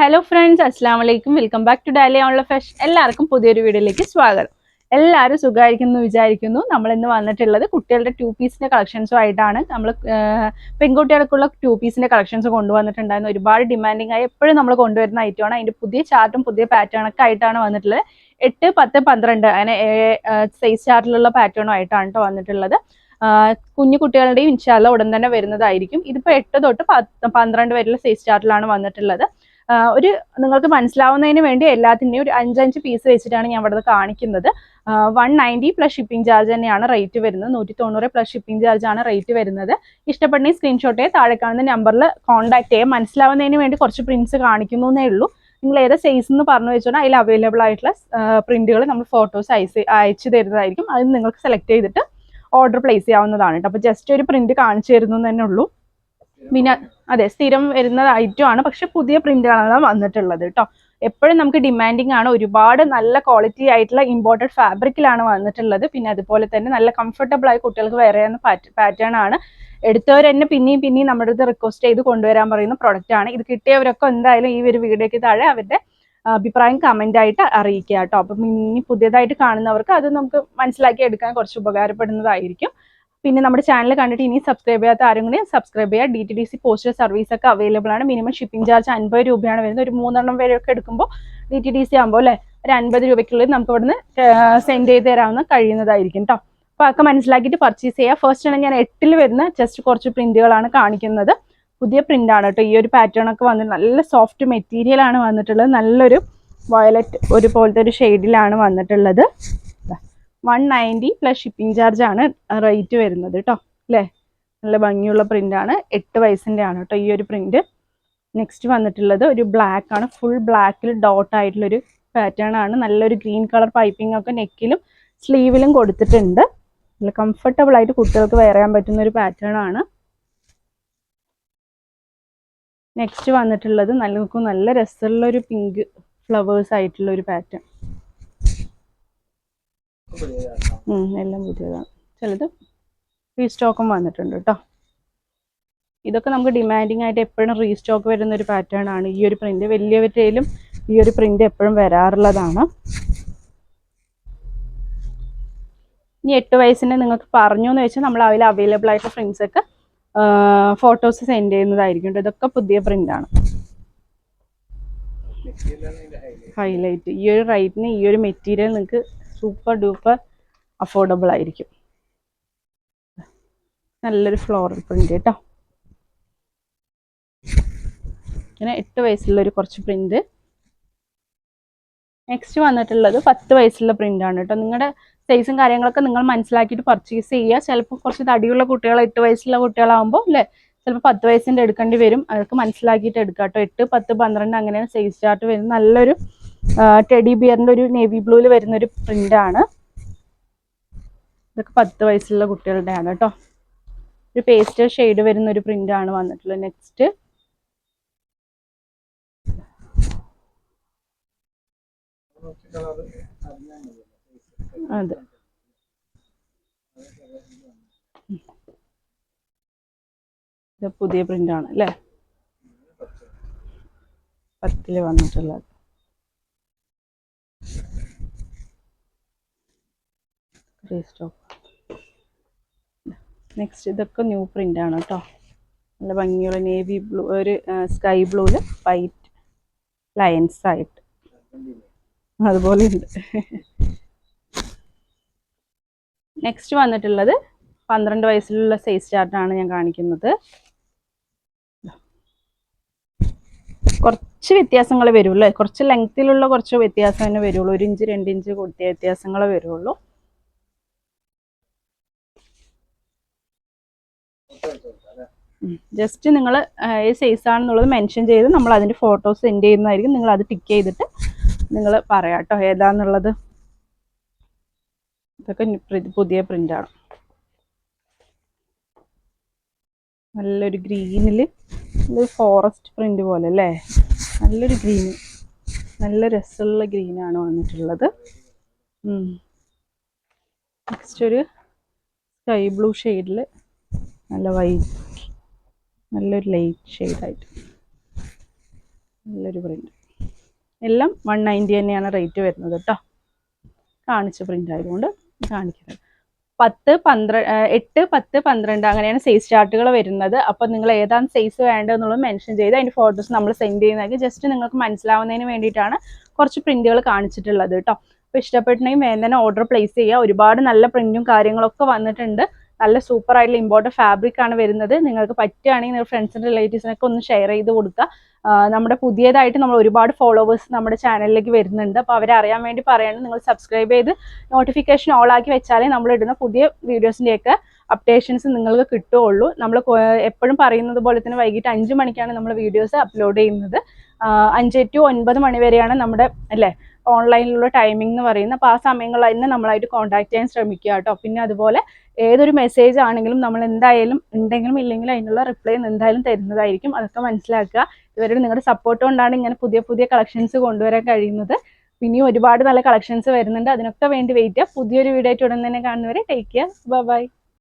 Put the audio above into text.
Hello friends അസ്സാം വലൈക്കും welcome back to Dolly online ഫെഷ് എല്ലാവർക്കും പുതിയൊരു വീഡിയോയിലേക്ക് സ്വാഗതം. എല്ലാവരും സുഖമായിരിക്കുന്നു വിചാരിക്കുന്നു. നമ്മൾ ഇന്ന് വന്നിട്ടുള്ളത് കുട്ടികളുടെ ടു പീസിന്റെ കളക്ഷൻസും ആയിട്ടാണ്. നമ്മൾ പെൺകുട്ടികൾക്കുള്ള ടു പീസിന്റെ കളക്ഷൻസ് കൊണ്ടുവന്നിട്ടുണ്ടായിരുന്നു. ഒരുപാട് ഡിമാൻഡിങ് ആയി എപ്പോഴും നമ്മൾ കൊണ്ടുവരുന്ന ഐറ്റമാണ് അതിന്റെ പുതിയ ചാർട്ടും പുതിയ പാറ്റേണൊക്കെ ആയിട്ടാണ് വന്നിട്ടുള്ളത്. എട്ട് പത്ത് പന്ത്രണ്ട് അങ്ങനെ സൈസ് ചാർട്ടിലുള്ള പാറ്റേണും ആയിട്ടാണ് കേട്ടോ വന്നിട്ടുള്ളത്. കുഞ്ഞു കുട്ടികളുടെയും ഇൻഷാല്ല ഉടൻ തന്നെ വരുന്നതായിരിക്കും. ഇതിപ്പോൾ എട്ട് തൊട്ട് പന്ത്രണ്ട് വരെയുള്ള സൈസ് ചാർട്ടിലാണ് വന്നിട്ടുള്ളത്. ഒരു നിങ്ങൾക്ക് മനസ്സിലാവുന്നതിന് വേണ്ടി എല്ലാത്തിന്റെയും ഒരു അഞ്ചഞ്ച് പീസ് വെച്ചിട്ടാണ് ഞാൻ ഇവിടെ കാണിക്കുന്നത്. One ninety plus shipping charge തന്നെയാണ് റേറ്റ് വരുന്നത്. നൂറ്റി തൊണ്ണൂറ് പ്ലസ് ഷിപ്പിംഗ് ചാർജ് ആണ് റേറ്റ് വരുന്നത്. ഇഷ്ടപ്പെടുന്ന സ്ക്രീൻഷോട്ടേ താഴെ കാണുന്ന നമ്പറിൽ കോൺടാക്ട് ചെയ്യാം. മനസ്സിലാവുന്നതിന് വേണ്ടി കുറച്ച് പ്രിന്റ്സ് കാണിക്കുന്നു എന്നേ ഉള്ളൂ. നിങ്ങൾ ഏത് സൈസ് എന്ന് പറഞ്ഞു വെച്ചാൽ അതിൽ അവൈലബിൾ ആയിട്ടുള്ള പ്രിന്റുകൾ നമ്മൾ ഫോട്ടോസ് അയച്ച് അയച്ചു തരുന്നതായിരിക്കും. അത് നിങ്ങൾക്ക് സെലക്ട് ചെയ്തിട്ട് ഓർഡർ പ്ലേസ് ചെയ്യാവുന്നതാണ് കേട്ടോ അപ്പോൾ ജസ്റ്റ് ഒരു പ്രിന്റ് കാണിച്ചു തരുന്നു തന്നെ ഉള്ളൂ. പിന്നെ അതെ സ്ഥിരം വരുന്ന ഐറ്റം ആണ്. പക്ഷെ പുതിയ പ്രിന്റുകളാണ് വന്നിട്ടുള്ളത് കേട്ടോ എപ്പോഴും നമുക്ക് ഡിമാൻഡിങ് ആണ്. ഒരുപാട് നല്ല ക്വാളിറ്റി ആയിട്ടുള്ള ഇമ്പോർട്ടഡ് ഫാബ്രിക്കിലാണ് വന്നിട്ടുള്ളത്. പിന്നെ അതുപോലെ തന്നെ നല്ല കംഫർട്ടബിൾ ആയി കുട്ടികൾക്ക് വേറെ പാറ്റേൺ ആണ്. എടുത്തവർ തന്നെ പിന്നെയും പിന്നെയും നമ്മുടെ അടുത്ത് റിക്വസ്റ്റ് ചെയ്ത് കൊണ്ടുവരാൻ പറയുന്ന പ്രൊഡക്റ്റ് ആണ്. ഇത് കിട്ടിയവരൊക്കെ എന്തായാലും ഈ ഒരു വീഡിയോയ്ക്ക് താഴെ അവരുടെ അഭിപ്രായം കമന്റ് ആയിട്ട് അറിയിക്കുക കേട്ടോ അപ്പം ഇനി പുതിയതായിട്ട് കാണുന്നവർക്ക് അത് നമുക്ക് മനസ്സിലാക്കി എടുക്കാൻ കുറച്ച് ഉപകാരപ്പെടുന്നതായിരിക്കും. പിന്നെ നമ്മുടെ ചാനൽ കണ്ടിട്ട് ഇനി സബ്സ്ക്രൈബ് ചെയ്യാത്ത ആരും കൂടി സബ്സ്ക്രൈബ് ചെയ്യുക. D T D C postal service ഒക്കെ അവൈലബിൾ ആണ്. മിനിമം ഷിപ്പിംഗ് ചാർജ് അൻപത് രൂപയാണ് വരുന്നത്. ഒരു മൂന്നെണ്ണം വരെയൊക്കെ എടുക്കുമ്പോൾ ഡി ടി ഡി സി ആകുമ്പോൾ അല്ലേ? ഒരു അൻപത് രൂപയ്ക്കുള്ളിൽ നമുക്ക് ഇവിടുന്ന് സെൻഡ് ചെയ്ത് തരാവുന്ന കഴിയുന്നതായിരിക്കും കേട്ടോ അപ്പോൾ അതൊക്കെ മനസ്സിലാക്കിയിട്ട് പർച്ചേസ് ചെയ്യുക. ഫസ്റ്റ് ആണ് ഞാൻ എട്ടിൽ വരുന്ന ജസ്റ്റ് കുറച്ച് പ്രിന്റുകളാണ് കാണിക്കുന്നത്. പുതിയ പ്രിന്റ് ആണ് കേട്ടോ ഈ ഒരു പാറ്റേൺ ഒക്കെ വന്നിട്ട് നല്ല സോഫ്റ്റ് മെറ്റീരിയൽ ആണ് വന്നിട്ടുള്ളത്. നല്ലൊരു വയലറ്റ് ഒരു പോലത്തെ ഒരു ഷെയ്ഡിലാണ് വന്നിട്ടുള്ളത്. One ninety plus shipping charge ആണ് റേറ്റ് വരുന്നത് കേട്ടോ അല്ലേ നല്ല ഭംഗിയുള്ള പ്രിന്റ് ആണ്. എട്ട് വയസ്സിന്റെ ആണ് കേട്ടോ ഈ ഒരു പ്രിന്റ് നെക്സ്റ്റ് വന്നിട്ടുള്ളത് ഒരു ബ്ലാക്ക് ആണ്. ഫുൾ ബ്ലാക്കിൽ ഡോട്ട് ആയിട്ടുള്ളൊരു പാറ്റേൺ ആണ്. നല്ലൊരു ഗ്രീൻ കളർ പൈപ്പിംഗ് ഒക്കെ നെക്കിലും സ്ലീവിലും കൊടുത്തിട്ടുണ്ട്. നല്ല കംഫർട്ടബിൾ ആയിട്ട് കുട്ടികൾക്ക് വെയർ ചെയ്യാൻ പറ്റുന്ന ഒരു പാറ്റേൺ ആണ്. നെക്സ്റ്റ് വന്നിട്ടുള്ളത് നല്ല നല്ല രസമുള്ള ഒരു പിങ്ക് ഫ്ലവേഴ്സ് ആയിട്ടുള്ള ഒരു പാറ്റേൺ എല്ലാം പുതിയതാണ്. ചിലത് റീസ്റ്റോക്കും വന്നിട്ടുണ്ട് കേട്ടോ ഇതൊക്കെ നമുക്ക് ഡിമാൻഡിങ് ആയിട്ട് എപ്പോഴും റീസ്റ്റോക്ക് വരുന്ന ഒരു പാറ്റേൺ ആണ്. ഈ ഒരു പ്രിന്റ് വലിയവരുടെയിലും ഈ ഒരു പ്രിന്റ് എപ്പോഴും വരാറുള്ളതാണ്. ഇനി എട്ട് വയസ്സിന് നിങ്ങൾക്ക് പറഞ്ഞു എന്ന് വെച്ചാൽ നമ്മൾ അതിൽ അവൈലബിൾ ആയിട്ടുള്ള ഫ്രണ്ട്സ് ഒക്കെ ഫോട്ടോസ് സെൻഡ് ചെയ്യുന്നതായിരിക്കും ഇതൊക്കെ പുതിയ പ്രിന്റ് ആണ്. ഹൈലൈറ്റ് ഈ ഒരു റൈറ്റിന് ഈ ഒരു മെറ്റീരിയൽ നിങ്ങൾക്ക് സൂപ്പർ ഡൂപ്പർ അഫോർഡബിൾ ആയിരിക്കും. നല്ലൊരു ഫ്ലോറൽ പ്രിന്റ് കേട്ടോ ഇങ്ങനെ എട്ട് വയസ്സുള്ള ഒരു കുറച്ച് പ്രിന്റ് നെക്സ്റ്റ് വന്നിട്ടുള്ളത് പത്ത് വയസ്സുള്ള പ്രിന്റ് ആണ് കേട്ടോ നിങ്ങളുടെ സൈസും കാര്യങ്ങളൊക്കെ നിങ്ങൾ മനസ്സിലാക്കിയിട്ട് പർച്ചേസ് ചെയ്യുക. ചിലപ്പോൾ കുറച്ച് തടിയുള്ള കുട്ടികൾ എട്ട് വയസ്സുള്ള കുട്ടികളാകുമ്പോൾ അല്ലേ ചിലപ്പോൾ പത്ത് വയസ്സിന്റെ എടുക്കേണ്ടി വരും. അതൊക്കെ മനസ്സിലാക്കിയിട്ട് എടുക്കാം കേട്ടോ എട്ട് പത്ത് പന്ത്രണ്ട് അങ്ങനെയാണ് സൈസ് ചാർട്ട് വരുന്നത്. നല്ലൊരു ടെഡി ബിയറിന്റെ ഒരു നേവി ബ്ലൂവിൽ വരുന്ന ഒരു പ്രിന്റ് ആണ്. ഇതൊക്കെ പത്ത് വയസ്സുള്ള കുട്ടികളുടെ ആണ് കേട്ടോ ഒരു പേസ്റ്റൽ ഷെയ്ഡ് വരുന്ന ഒരു പ്രിന്റ് ആണ് വന്നിട്ടുള്ളത് നെക്സ്റ്റ് അതെ. പുതിയ പ്രിന്റ് ആണ് അല്ലേ പത്തിൽ വന്നിട്ടുള്ളത്. റീസ്റ്റോക്ക് നെക്സ്റ്റ് ഇതൊക്കെ ന്യൂ പ്രിന്റ് ആണ് കേട്ടോ നല്ല ഭംഗിയുള്ള നേവി ബ്ലൂ ഒരു സ്കൈ ബ്ലൂവിൽ വൈറ്റ് ലയൻസ് ആയിട്ട്. അതുപോലെ ഉണ്ട്. നെക്സ്റ്റ് വന്നിട്ടുള്ളത് പന്ത്രണ്ട് വയസ്സിലുള്ള സൈസ് ചാർട്ടാണ് ഞാൻ കാണിക്കുന്നത്. കുറച്ച് വ്യത്യാസങ്ങൾ വരുള്ളൂ കുറച്ച് ലെങ്ത്തിലുള്ള കുറച്ച് വ്യത്യാസം തന്നെ വരുള്ളൂ. ഒരു ഇഞ്ച് രണ്ട് ഇഞ്ച് കൊടുത്തിയ വ്യത്യാസങ്ങൾ വരുള്ളൂ. ജസ്റ്റ് നിങ്ങൾ ഏത് സൈസ് ആണെന്നുള്ളത് മെൻഷൻ ചെയ്ത് നമ്മൾ അതിന്റെ ഫോട്ടോസ് സെൻഡ് ചെയ്യുന്നതായിരിക്കും. നിങ്ങൾ അത് ടിക്ക് ചെയ്തിട്ട് നിങ്ങൾ പറയാം കേട്ടോ ഏതാന്നുള്ളത്. ഇതൊക്കെ പുതിയ പ്രിന്റാണ് നല്ലൊരു ഗ്രീനിൽ നല്ലൊരു ഫോറസ്റ്റ് പ്രിന്റ് പോലെ അല്ലേ? നല്ലൊരു ഗ്രീൻ നല്ല രസമുള്ള ഗ്രീനാണ് വന്നിട്ടുള്ളത്. നെക്സ്റ്റ് ഒരു സ്കൈ ബ്ലൂ ഷെയ്ഡിൽ നല്ല വൈറ്റ് നല്ലൊരു ലൈറ്റ് ഷെയ്ഡായിട്ട് നല്ലൊരു പ്രിന്റ് എല്ലാം വൺ നയന്റി തന്നെയാണ് റേറ്റ് വരുന്നത് കേട്ടോ കാണിച്ച പ്രിന്റ് ആയതുകൊണ്ട് കാണിക്കുന്നത്. പത്ത് പന്ത്രണ്ട് എട്ട് പത്ത് പന്ത്രണ്ട് അങ്ങനെയാണ് സൈസ് ചാർട്ടുകൾ വരുന്നത്. അപ്പോൾ നിങ്ങൾ ഏതാണ് സൈസ് വേണ്ടതെന്നുള്ളത് മെൻഷൻ ചെയ്ത് അതിന്റെ ഫോട്ടോസ് നമ്മൾ സെൻഡ് ചെയ്യുന്നതെങ്കിൽ ജസ്റ്റ് നിങ്ങൾക്ക് മനസ്സിലാവുന്നതിന് വേണ്ടിയിട്ടാണ് കുറച്ച് പ്രിന്റുകൾ കാണിച്ചിട്ടുള്ളത് കേട്ടോ അപ്പോൾ ഇഷ്ടപ്പെട്ടുണ്ടെങ്കിൽ വേഗം തന്നെ ഓർഡർ പ്ലേസ് ചെയ്യുക. ഒരുപാട് നല്ല പ്രിന്റും കാര്യങ്ങളൊക്കെ വന്നിട്ടുണ്ട്. നല്ല സൂപ്പർ ആയിട്ടുള്ള ഇമ്പോർട്ടന്റ് ഫാബ്രിക് ആണ് വരുന്നത്. നിങ്ങൾക്ക് പറ്റുകയാണെങ്കിൽ നിങ്ങൾ ഫ്രണ്ട്സിന്റെ റിലേറ്റീവ്സിനൊക്കെ ഒന്ന് ഷെയർ ചെയ്ത് കൊടുക്കുക. നമ്മുടെ പുതിയതായിട്ട് നമ്മൾ ഒരുപാട് ഫോളോവേഴ്സ് നമ്മുടെ ചാനലിലേക്ക് വരുന്നുണ്ട്. അപ്പോൾ അവരെ അറിയാൻ വേണ്ടി പറയാണ്. നിങ്ങൾ സബ്സ്ക്രൈബ് ചെയ്ത് നോട്ടിഫിക്കേഷൻ ഓൺ ആക്കി വെച്ചാലേ നമ്മൾ ഇടുന്ന പുതിയ വീഡിയോസിന്റെയൊക്കെ അപ്ഡേഷൻസ് നിങ്ങൾക്ക് കിട്ടുകയുള്ളൂ. നമ്മൾ എപ്പോഴും പറയുന്നത് പോലെ തന്നെ വൈകിട്ട് അഞ്ച് മണിക്കാണ് നമ്മൾ വീഡിയോസ് അപ്ലോഡ് ചെയ്യുന്നത്. അഞ്ച് ടു ഒൻപത് മണി വരെയാണ് നമ്മുടെ അല്ലേ ഓൺലൈനിലുള്ള ടൈമിംഗ് എന്ന് പറയുന്നത്. അപ്പോൾ ആ സമയങ്ങളിൽ തന്നെ നമ്മളായിട്ട് കോൺടാക്ട് ചെയ്യാൻ ശ്രമിക്കുക കേട്ടോ. പിന്നെ അതുപോലെ ഏതൊരു മെസ്സേജ് ആണെങ്കിലും നമ്മൾ എന്തായാലും ഉണ്ടെങ്കിലും ഇല്ലെങ്കിലും അതിനുള്ള റിപ്ലൈ എന്തായാലും തരുന്നതായിരിക്കും. അതൊക്കെ മനസ്സിലാക്കുക. ഇവരുടെ നിങ്ങളുടെ സപ്പോർട്ട് കൊണ്ടാണ് ഇങ്ങനെ പുതിയ പുതിയ കളക്ഷൻസ് കൊണ്ടുവരാൻ കഴിയുന്നത്. പിന്നെയും ഒരുപാട് നല്ല കളക്ഷൻസ് വരുന്നുണ്ട്. അതിനൊക്കെ വേണ്ടി വെയിറ്റ് ചെയ്യുക. പുതിയൊരു വീഡിയോ ആയിട്ട് ഉടൻ തന്നെ കാണുന്നവരെ ടേക്ക് കെയർ ബൈ